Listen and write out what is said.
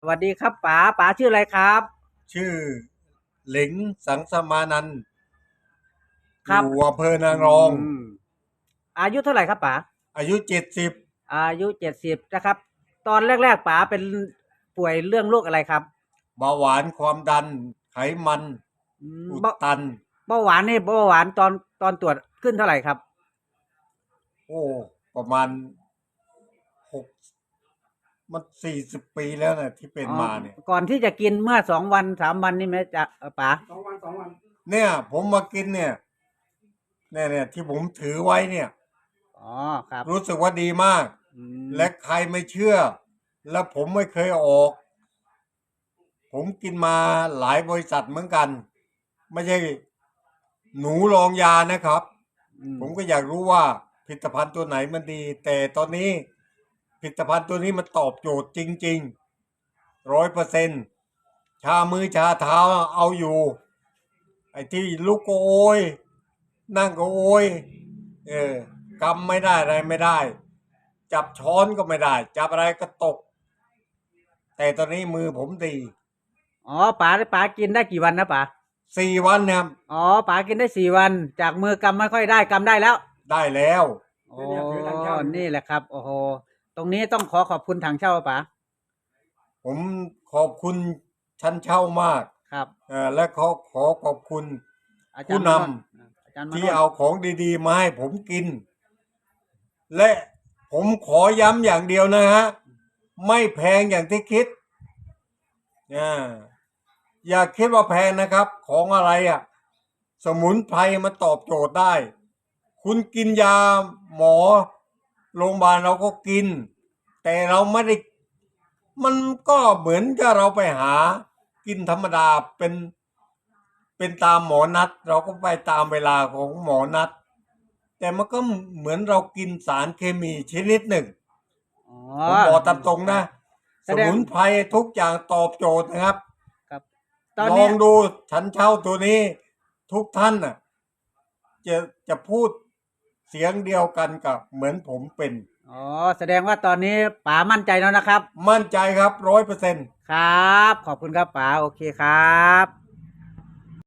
สวัสดีครับป๋าป๋าชื่ออะไรครับ ชื่อหลิงสังสมานันท์ครับอยู่อำเภอนางรอง มอายุเท่าไหร่ครับป๋าอายุเจ็ดสิบอายุเจ็ดสิบนะครับ ตอนแรกๆป๋าเป็นป่วยเรื่องโรคอะไรครับเบาหวานความดัน ไขมันอืมอุดเบาตัน เบาหวานนี่เบาหวานตอนตอนตรวจขึ้นเท่าไหร่ครับโอ้ ประมาณหก มันสี่สิบปีแล้วนะที่เป็นมาเนี่ย อ๋อก่อนที่จะกินเมื่อสองวันสามวันนี่ไหมจะเอ่อป๋าสองวันสองวันเนี่ย ผมมากินเนี่ยเนี่ยเนี่ยที่ผมถือไว้เนี่ย อ๋อครับรู้สึกว่าดีมาก อืมและใครไม่เชื่อ และผมไม่เคยออก ผมกินมาหลายบริษัทเหมือนกัน ไม่ใช่หนูลองยานะครับ อืมผมก็อยากรู้ว่าผลิตภัณฑ์ตัวไหนมันดี แต่ตอนนี้ ผลิตภัณฑ์ตัวนี้มันตอบโจทย์จริงๆร้อยเปอร์เซ็นชามือชาเท้าเอาอยู่ ไอ้ที่ลุกก็โอย นั่งก็โอย เออกำไม่ได้อะไรไม่ได้ จับช้อนก็ไม่ได้ จับอะไรก็ตก แต่ตอนนี้มือผมดี อ๋อป๋าป๋ากินได้กี่วันนะป๋าสี่วันนะครับอ๋อป๋ากินได้สี่วัน จากมือกำไม่ค่อยได้กำได้แล้ว ได้แล้ว โอ้ นี่แหละครับ โอ้โห ตรงนี้ต้องขอขอบคุณทางเช่าป๋าผมขอบคุณชั้นเช่ามากครับเอ่อและขอขอขอบคุณ อาจารย์ผู้นำมโอาจารย์มโนที่เอาของดีๆมาให้ผมกิน และผมขอย้ำอย่างเดียวนะฮะ ไม่แพงอย่างที่คิดอ่าอย่าคิดว่าแพงนะครับ ของอะไรอะ่ะ สมุนไพรมาตอบโจทย์ได้ คุณกินยาหมอ โรงพยาบาลเราก็กิน แต่เราไม่ได้ มันก็เหมือนกับเราไปหา กินธรรมดาเป็นเป็นตามหมอนัด เราก็ไปตามเวลาของหมอนัด แต่มันก็เหมือนเรากินสารเคมีชนิดหนึ่งอ๋อ ผมบอกตามตรงนะแสสดง มุนไพรทุกอย่างตอบโจทย์นะครับครับตอนลนี้องดูฉันเช่าตัวนี้ทุกท่านน่ะ จะจะพูด เสียงเดียวกันกับเหมือนผมเป็น อ๋อ แสดงว่าตอนนี้ป๋ามั่นใจแล้วนะครับ มั่นใจครับร้อยเปอร์เซ็นต์ครับ ขอบคุณครับป๋าโอเคครับ